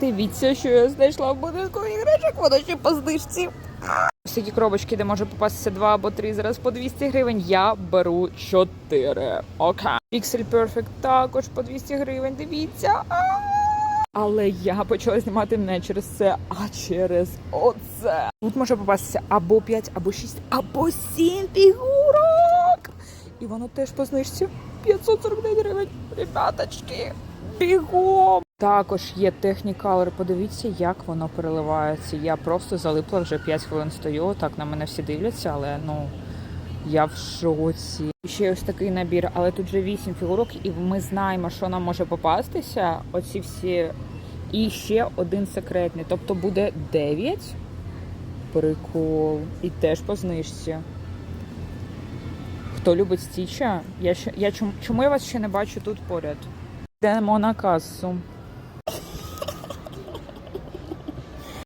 Дивіться, що я знайшла в будинку іграшок, воно ще по знижці. Ось такі коробочки, де може попастися два або три зараз по 200 гривень. Я беру 4. Окей. Pixel Perfect також по 200 гривень. Дивіться. Але я почала знімати не через це, а через оце. Тут може попастися або 5, або 6, або 7 фігурок. І воно теж по знижці 549 гривень. Ребяточки, бігом. Також є Technicolor. Подивіться, як воно переливається. Я просто залипла вже 5 хвилин стою. Так на мене всі дивляться, але ну я в шоці. Ще ось такий набір, але тут вже 8 фігурок, і ми знаємо, що нам може попастися. Оці всі. І ще один секретний. Тобто буде 9. Прикол. І теж по знижці. Хто любить стіча? Я я чому я вас ще не бачу тут поряд? Йдемо на касу.